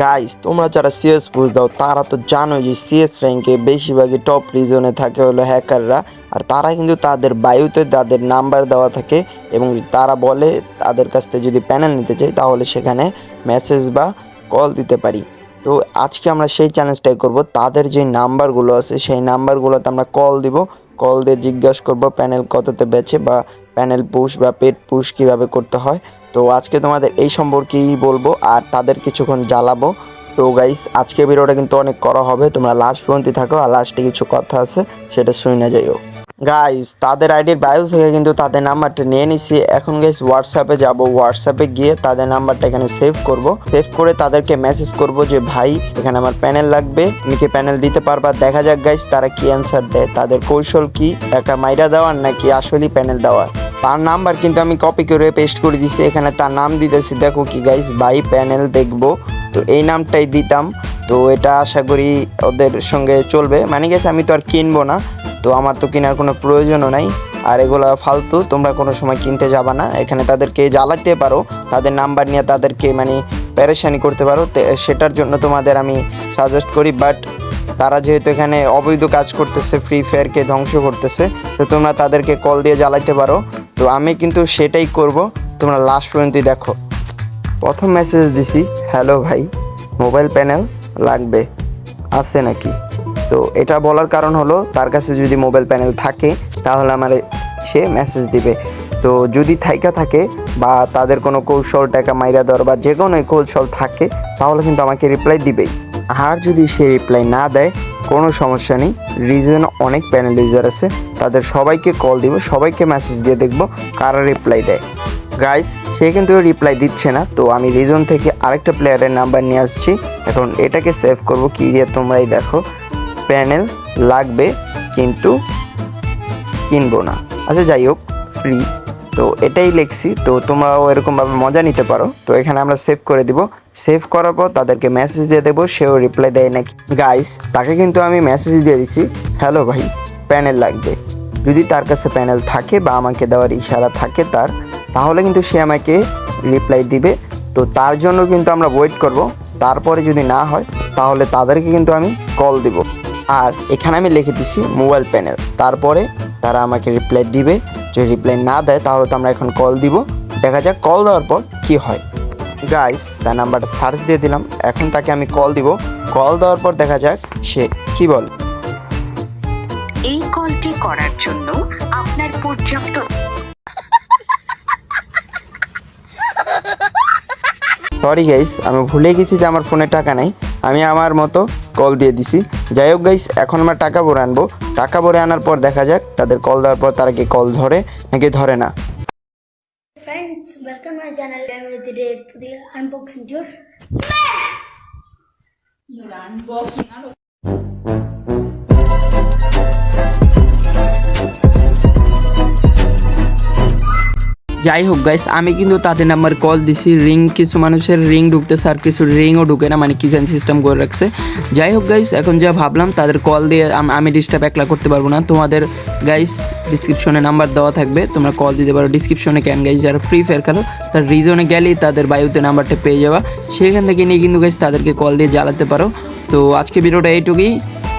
Guys তোমরা যারা CS push দাও, তারা তো জানোই যে সিএস র্যাঙ্কে বেশিরভাগই টপ রিজনে থাকে হলো হ্যাকাররা আর তারা কিন্তু তাদের বায়ুতে তাদের নাম্বার দেওয়া থাকে এবং তারা বলে তাদের কাছ থেকে যদি প্যানেল নিতে চাই, তাহলে সেখানে মেসেজ বা কল দিতে পারি। তো আজকে আমরা সেই চ্যালেঞ্জটাই করব। তাদের যে নাম্বারগুলো আছে, সেই নাম্বারগুলোতে আমরা কল দিব। কল দিয়ে জিজ্ঞাসা করব প্যানেল কততে বেচে বা প্যানেল পুশ বা পেট পুশ কীভাবে করতে হয়। তো আজকে তোমাদের এই সম্পর্কেই বলব আর তাদের কিছুক্ষণ জ্বালাবো। তো গাইস আজকে ভিডিওটা কিন্তু অনেক করা হবে। তোমরা লাস্ট পর্যন্ত থাকো আর লাস্টে কিছু কথা আছে, সেটা শুনে যাইও। গাইস তাদের আইডির বায়ু থেকে কিন্তু তাদের নাম্বারটা নিয়ে নিছি। এখন গাইস হোয়াটসঅ্যাপে যাব। হোয়াটসঅ্যাপে গিয়ে তাদের নাম্বারটা এখানে সেভ করব। সেভ করে তাদেরকে মেসেজ করব যে, ভাই, এখানে আমার প্যানেল লাগবে। তুমি কি প্যানেল দিতে পারবা? দেখা যাক গাইস তারা কি অ্যান্সার দেয়। তাদের কৌশল কি? একটা মাইরা দেওয়ার নাকি আসলেই প্যানেল দেওয়ার? তার নাম্বার কিন্তু আমি কপি করে পেস্ট করে দিছি, এখানে তার নাম দিতেছি। দেখো কি গাইস বাই প্যানেল দেখব। তো এই নামটাই দিতাম। তো এটা আশা করি ওদের সঙ্গে চলবে। মানে গেছে আমি তো আর কিনবো না। তো আমার তো কেনার কোনো প্রয়োজনও নাই। আর এগুলো ফালতু, তোমরা কোনো সময় কিনতে যাবা না। এখানে তাদেরকে জ্বালাতে পারো। তাদের নাম্বার নিয়ে তাদেরকে মানে প্যারেশানি করতে পারো। সেটার জন্য তোমাদের আমি সাজেস্ট করি। বাট তারা যেহেতু এখানে অবৈধ কাজ করতেছে ফ্রি ফায়ারকে ধ্বংস করতেছে, তো তোমরা তাদেরকে কল দিয়ে জ্বালাইতে পারো। তো আমি কিন্তু সেটাই করব। তোমরা লাস্ট পর্যন্তই দেখো। প্রথম মেসেজ দিছি হ্যালো ভাই মোবাইল প্যানেল লাগবে, আছে নাকি? তো এটা বলার কারণ হলো, তার কাছে যদি মোবাইল প্যানেল থাকে, তাহলে আমার সে মেসেজ দিবে। তো যদি থাইকা থাকে বা তাদের কোনো কৌশল টাকা মাইরা দেওয়ার বা যে কোনো কৌশল থাকে, তাহলে কিন্তু আমাকে রিপ্লাই দিবেই। আর যদি সে রিপ্লাই না দেয় কোনো সমস্যা নেই। রিজন অনেক প্যানেল ইউজার আছে। তাদের সবাইকে কল দিব, সবাইকে মেসেজ দিয়ে দেখব কারা রিপ্লাই দেয়। গাইস সে কিন্তু রিপ্লাই দিচ্ছে না, তো আমি রিজন থেকে আরেকটা প্লেয়ারের নাম্বার নিয়ে আসছি। এখন এটাকে সেভ করব কি দিয়ে তোমরাই দেখো। প্যানেল লাগবে, কিন্তু কিনবো না। আচ্ছা যাই হোক ফ্রি তো এটাই লিখছি। তো তোমরাও এরকমভাবে মজা নিতে পারো। তো এখানে আমরা সেভ করে দিব। সেভ করার পর তাদেরকে মেসেজ দিয়ে দেবো। সেও রিপ্লাই দেয় নাকি? গাইস তাকে কিন্তু আমি মেসেজ দিয়ে দিছি হ্যালো ভাই প্যানেল লাগবে। যদি তার কাছে প্যানেল থাকে বা আমাকে দেওয়ার ইশারা থাকে তার, তাহলে কিন্তু সে আমাকে রিপ্লাই দিবে। তো তার জন্য কিন্তু আমরা ওয়েট করব। তারপরে যদি না হয়, তাহলে তাদেরকে কিন্তু আমি কল দিব। আর এখানে আমি লিখে দিছি মোবাইল প্যানেল তারপরে তারা আমাকে রিপ্লাই দিবে। যদি রিপ্লাই না দেয় তাহলে তো আমরা এখন কল দিব। দেখা যাক কল দেওয়ার পর কি হয়। গাইস তার নাম্বারটা সার্চ দিয়ে দিলাম। এখন তাকে আমি কল দিব। কল দেওয়ার পর দেখা যাক সে কি বলে। এই কলটি করার জন্য আপনার পর্যাপ্ত সরি গাইস আমি ভুলে গেছি যে আমার ফোনে টাকা নাই। আমি আমার মতো কল দিয়ে দিছি যাই হোক গাইস এখন আমরা টাকা ভরে আনবো টাকা ভরে আনার পর দেখা যাক তাদের কল দেওয়ার পর তারা কি কল ধরে নাকি ধরে না ഫ്രണ്ട്സ് വെൽക്കം മൈ ചാനൽ ഇതിന്റെ പുതിയ അൺബോക്സിംഗ് ടൂർ যাই হোক গাইস আমি কিন্তু তাদের নাম্বার কল দিছি। রিং কিছু মানুষের রিং ঢুকতেছে আর কিছু রিংও ঢুকে না মানে কিচেন সিস্টেম করে রাখছে। যাই হোক গাইস এখন যা ভাবলাম, তাদের কল দিয়ে আমি ডিস্টার্ব একলা করতে পারব না। তোমাদের গাইস ডিসক্রিপশনে নাম্বার দেওয়া থাকবে। তোমরা কল দিতে পারো। ডিসক্রিপশনে ক্যান গাইস যারা ফ্রি ফায়ার খেলো, তার রিজনে গেলেই তাদের বায়ুতে নাম্বারটা পেয়ে যাওয়া সেখান থেকে নিয়ে কিন্তু গাইস তাদেরকে কল দিয়ে জ্বালাতে পারো। তো আজকে ভিডিওটা এইটুকুই।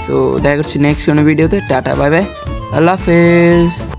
তো দেখা করছি নেক্সট কোনো ভিডিওতে টাটা বাই বাই আল্লাহ হাফেজ।